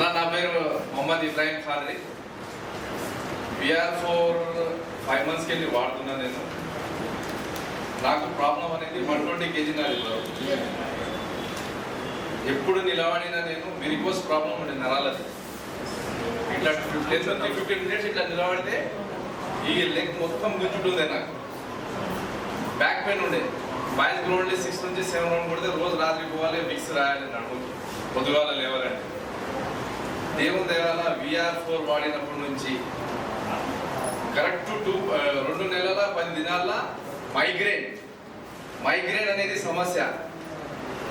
నా నా పేరు Mohammed Ibrahim Khadri. VR four five మంత్స్కి వెళ్ళి వాడుతున్నా నేను. నాకు ప్రాబ్లం అనేది వన్ ట్వంటీ కేజీ నాది ఎప్పుడు నిలబడినా నేను వెరికోస్ ప్రాబ్లం ఉండే నరాలది ఇట్లా ఫిఫ్టీన్ థర్టీ ఫిఫ్టీన్ మినిట్స్ ఇట్లా నిలబడితే ఈ లెగ్ మొత్తం గుంజుంటుంది నాకు. బ్యాక్ పెయిన్ ఉండే. బాయ్స్ గ్రౌండ్లో సిక్స్ నుంచి సెవెన్ రౌండ్ కొడితే రోజు రాత్రి పోవాలి విక్స్ రాయాలి నడుము పొద్దుగాల లేవాలంటే. దేవుని దేవాల విఆర్ ఫోర్ వాడినప్పటి నుంచి కరెక్ట్ టూ రెండు నెలల పది దినాల మైగ్రేన్ మైగ్రేన్ అనేది సమస్య.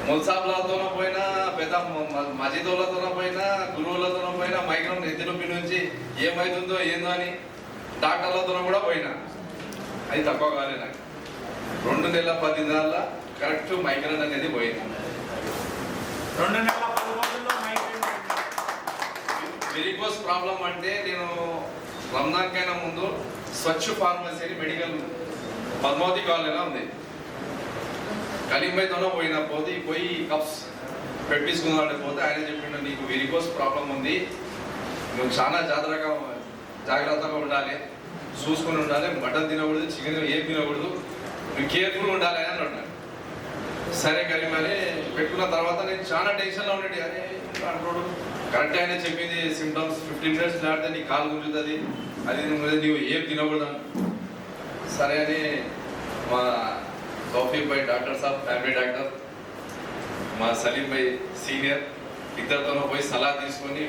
ముల్సాబ్లతోనో పోయినా పెద్ద మజిదోలతోనో పోయినా గురువులతోనో పోయినా మైగ్రేన్ ఎద్దు నొప్పి నుంచి ఏమవుతుందో ఏందో అని డాక్టర్లతోనో కూడా పోయినా. అది తక్కువ కాలే నాకు. రెండు నెలల పది దినాల కరెక్ట్ మైగ్రేన్ అనేది పోయింది రెండు నెలల పది రోజుల్లో మైగ్రేన్ పోయింది. వెరికోస్ ప్రాబ్లం అంటే నేను రంజాన్ ముందు స్వచ్ఛ ఫార్మసీ అని మెడికల్ పద్మావతి కాలనీలో ఉంది. కలింబైతోనే పోయిన పోతే పోయి కప్స్ పెట్టించుకున్నాడు పోతే ఆయన చెప్పిండు నీకు వెరికోస్ ప్రాబ్లం ఉంది. నువ్వు చాలా జాగ్రత్తగా జాగ్రత్తగా ఉండాలి. చూసుకుని ఉండాలి. మటన్ తినకూడదు చికెన్ ఏం తినకూడదు. నువ్వు కేర్ఫుల్ ఉండాలి అని అన్నాడు. సరే కరీం అని పెట్టుకున్న తర్వాత నేను చాలా టెన్షన్లో ఉండేది అని అంటున్నాడు కరెక్ట్ ఆయన చెప్పింది సిమ్టమ్స్ ఫిఫ్టీన్ మినిట్స్ దాటితే నీ కాలు గుంజుతుంది. అది నువ్వు నీవు ఏం తినకూడదు. సరే అని మా తౌఫీక్ భాయ్ డాక్టర్ సాబ్ ఫ్యామిలీ డాక్టర్ మా సలీం భాయ్ సీనియర్ ఇద్దరితో పోయి సలహా తీసుకొని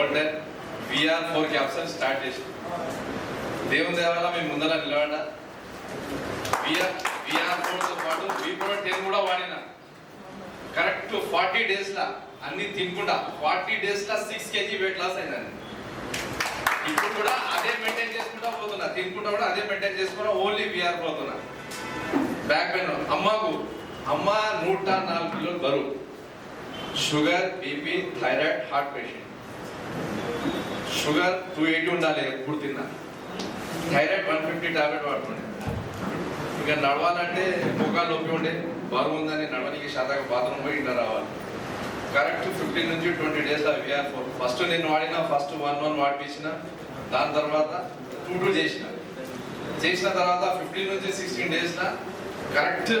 ఓల్డర్ విఆర్ ఫోర్ క్యాప్సన్ స్టార్ట్ చేసి దేవుని దేవాల మేము ముందర నిలబడ్డా. విఆర్ విఆర్ ఫోర్తో పాటు వి ప్రో టెన్ కూడా వాడినా కరెక్ట్ ఫార్టీ డేస్ లా అన్ని తినకుండా ఫార్టీ డేస్ లా సిక్స్ కేజీ వెయిట్ లాస్ అయిందండి. ఇప్పుడు కూడా అదే మెయింటైన్ చేసుకుంటా పోతున్నా. తినుకుంటా కూడా అదే మెయింటైన్ చేసుకున్నా ఓన్లీ విఆర్ పోతున్నా. బ్యాక్ పెయిన్ అమ్మకు అమ్మ నూట నాలుగు కిలోలు బరువు. Sugar BP thyroid heart patient sugar two eighty ఉండాలి ఎప్పుడు తిన్నా. థైరాయిడ్ వన్ ఫిఫ్టీ టాబ్లెట్ వాడుకోండి. ఇక నడవాలంటే ముఖాలు నొప్పి ఉండే బరువు ఉందని నడవనికి శాతక బాత్రూమ్ పోయి ఇంట్లో రావాలి. కరెక్ట్ ఫిఫ్టీన్ నుంచి twenty days VR four first నేను వాడిన ఫస్ట్ వన్ వన్ వాడిపించిన దాని తర్వాత టూ టూ చేసిన. చేసిన తర్వాత ఫిఫ్టీన్ నుంచి సిక్స్టీన్ డేస్లో కరెక్ట్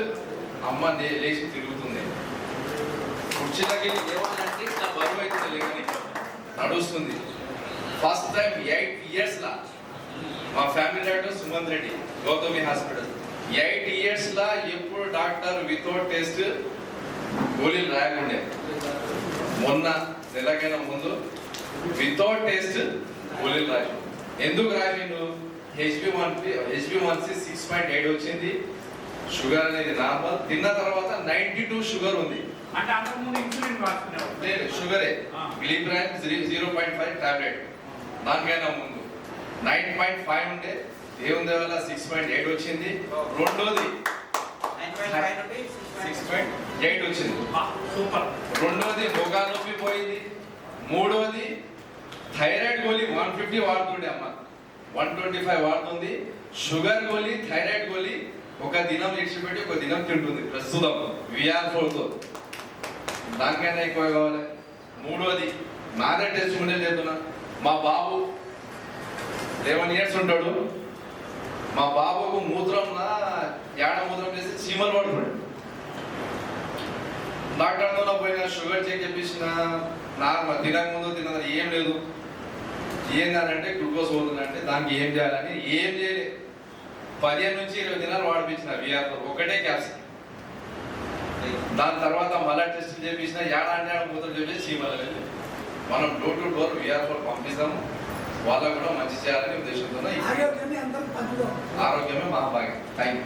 అమ్మ లేచి తిరుగుతుంది. కుర్చీలకి లేవాలంటే నా బరువు అయితే లేదని నడుస్తుంది. ఫస్ట్ టైం ఎయిట్ ఇయర్స్లా మా family doctor Sumanth Reddy Gautami hospital. లా ఎప్పుడు డాక్టర్ వితౌట్ టెస్ట్ గోళీలు రాయకుండే. మొన్న నెలకైనా ముందు వితౌట్ టెస్ట్ గోళీలు రాసి ఎందుకు రాసిండు? HB one HB one C six point eight వచ్చింది. షుగర్ అనేది నార్మల్. తిన్న తర్వాత నైన్టీ టూ షుగర్ ఉంది. లేదు షుగరే. ఆ. గ్లీబ్రాన్ జీరో పాయింట్ ఫైవ్ టాబ్లెట్. దానికైనా ముందు. నైన్ పాయింట్ ఫైవ్ ఉంటే దేవుని దేవల్ల సిక్స్ పాయింట్ ఎయిట్ వచ్చింది. రెండోది సిక్స్ పాయింట్ ఎయిట్ వచ్చింది. సూపర్. రెండోది నొప్పి పోయింది. మూడోది థైరాయిడ్ గోళీ వన్ ఫిఫ్టీ వాడుతుండే అమ్మ. వన్ ట్వంటీ ఫైవ్ వాడుతుంది. షుగర్ గోళీ థైరాయిడ్ గోళీ ఒక దినం ఇడిచిపెట్టి ఒక దినం తింటుంది. ప్రస్తుతం విఆర్ ఫోర్తో. దానికైనా ఎక్కువ కావాలి. మూడోది నాదే టెస్ట్ ఉండే చెప్తున్నా మా బాబు లెవెన్ ఇయర్స్ ఉంటాడు. మా బాబుకు మూత్రంలా ఏడ మూత్రం చీమలు పడుతున్నాడు డాక్టర్తో పోయిన షుగర్ చెక్ చేపించిన నార్మల్ తినక ముందు తిన్నది ఏం లేదు. ఏంటంటే గ్లూకోజ్ పోతుందంటే దానికి ఏం చేయాలని ఏం చేయలేదు పదిహేను నుంచి ఇరవై దినాలు వాడిపించిన విఆర్ ఒకటే క్యాప్సిల్ దాని తర్వాత మళ్ళా టెస్ట్ చేపించిన ఏడా అంటే ఆడ మూత్రం చెప్పేసి చీమలు మనం door to door VR four పంపిస్తాము. వాళ్ళకు కూడా మంచి చేయాలనే ఉద్దేశంతో ఆరోగ్యమే మహాభాగ్యం థ్యాంక్ యూ